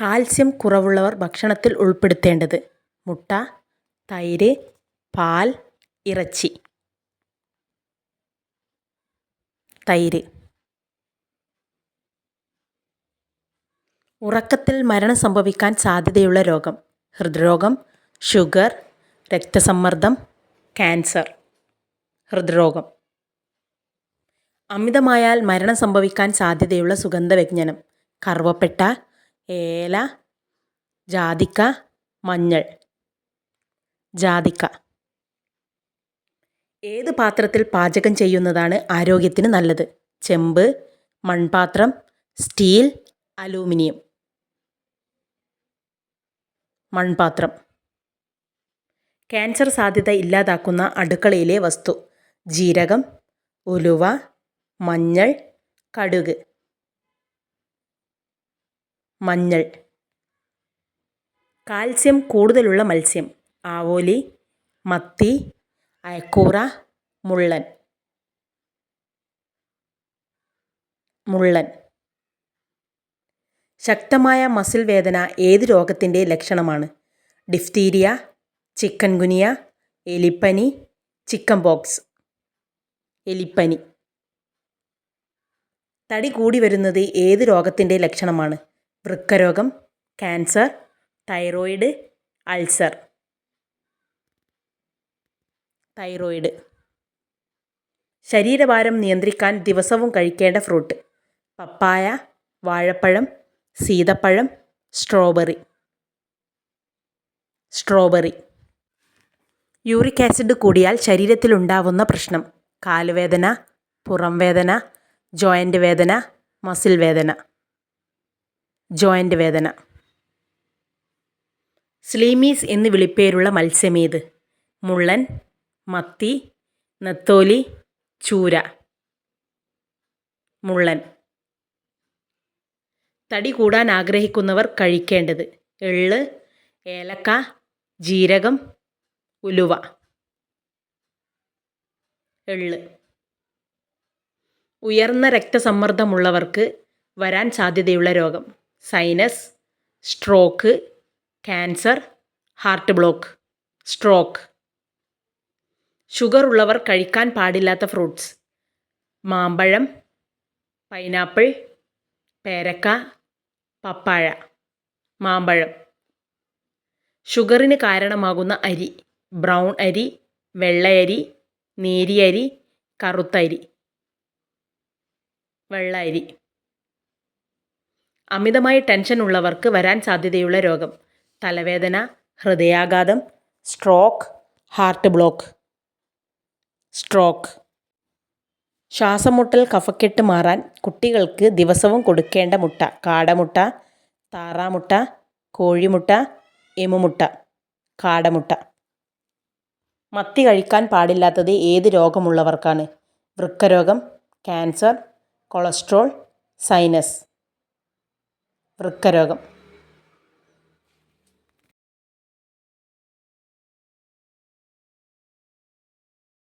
Calcium കുറവുള്ളവർ ഭക്ഷണത്തിൽ ഉൾപ്പെടുത്തേണ്ടത്. മുട്ട തൈര് പാൽ ഇറച്ചി. തൈര്. ഉറക്കത്തിൽ മരണം സംഭവിക്കാൻ സാധ്യതയുള്ള രോഗം. ഹൃദ്രോഗം ഷുഗർ രക്തസമ്മർദ്ദം ക്യാൻസർ. ഹൃദ്രോഗം. അമിതമായാൽ മരണം സംഭവിക്കാൻ സാധ്യതയുള്ള സുഗന്ധവ്യഞ്ജനം. കറുവപ്പട്ട ഏല ജാതിക്ക മഞ്ഞൾ. ജാതിക്ക. ഏത് പാത്രത്തിൽ പാചകം ചെയ്യുന്നതാണ് ആരോഗ്യത്തിന് നല്ലത്? ചെമ്പ് മൺപാത്രം സ്റ്റീൽ അലൂമിനിയം. മൺപാത്രം. ക്യാൻസർ സാധ്യത ഇല്ലാതാക്കുന്ന അടുക്കളയിലെ വസ്തു. ജീരകം ഉലുവ മഞ്ഞൾ കടുക്. മഞ്ഞൾ. കാൽസ്യം കൂടുതലുള്ള മത്സ്യം. ആവോലി മത്തി അയക്കൂറ മുള്ളൻ. മുള്ളൻ. ശക്തമായ മസിൽ വേദന ഏത് രോഗത്തിന്റെ ലക്ഷണമാണ്? ഡിഫ്തീരിയ ചിക്കൻ ഗുനിയ എലിപ്പനി ചിക്കൻ ബോക്സ് എലിപ്പനി. തടി കൂടി വരുന്നത് ഏത് രോഗത്തിന്റെ ലക്ഷണമാണ്? വൃക്കരോഗം ക്യാൻസർ തൈറോയിഡ് അൾസർ. തൈറോയിഡ്. ശരീരഭാരം നിയന്ത്രിക്കാൻ ദിവസവും കഴിക്കേണ്ട ഫ്രൂട്ട്. പപ്പായ വാഴപ്പഴം സീതപ്പഴം സ്ട്രോബെറി. സ്ട്രോബെറി. യൂറിക് ആസിഡ് കൂടിയാൽ ശരീരത്തിലുണ്ടാവുന്ന പ്രശ്നം. കാലുവേദന പുറം വേദന ജോയിന്റ് വേദന മസിൽ വേദന. ജോയിന്റ് വേദന. സ്ലീമീസ് എന്ന് വിളിപ്പേരുള്ള മത്സ്യമേത്? മുള്ളൻ മത്തി നത്തോലി ചൂര. മുള്ളൻ. തടി കൂടാൻ ആഗ്രഹിക്കുന്നവർ കഴിക്കേണ്ടത് എള്ള് ഏലക്ക ജീരകം ഉലുവ. എള്ള്. ഉയർന്ന രക്തസമ്മർദ്ദമുള്ളവർക്ക് വരാൻ സാധ്യതയുള്ള രോഗം. Sinus stroke cancer heart block stroke sugar ഉള്ളവർ കഴിക്കാൻ പാടില്ലാത്ത ഫ്രൂട്ട്സ് മാമ്പഴം പൈനാപ്പിൾ പേരക്ക പപ്പാഴ മാമ്പഴം. ഷുഗറിന് കാരണമാകുന്ന അരി ബ്രൗൺ അരി വെള്ളയരി നേരിയരി കറുത്തരി വെള്ള അരി അമിതമായി ടെൻഷൻ ഉള്ളവർക്ക് വരാൻ സാധ്യതയുള്ള രോഗം. തലവേദന ഹൃദയാഘാതം സ്ട്രോക്ക് ഹാർട്ട് ബ്ലോക്ക്. സ്ട്രോക്ക്. ശ്വാസമുട്ടൽ കഫക്കെട്ട് മാറാൻ കുട്ടികൾക്ക് ദിവസവും കൊടുക്കേണ്ട മുട്ട കാടമുട്ട താറാമുട്ട കോഴിമുട്ട എമുമുട്ട കാടമുട്ട. മത്തി കഴിക്കാൻ പാടില്ലാത്തത് ഏത് രോഗമുള്ളവർക്കാണ്? വൃക്കരോഗം ക്യാൻസർ കൊളസ്ട്രോൾ സൈനസ് വൃക്കരോഗം.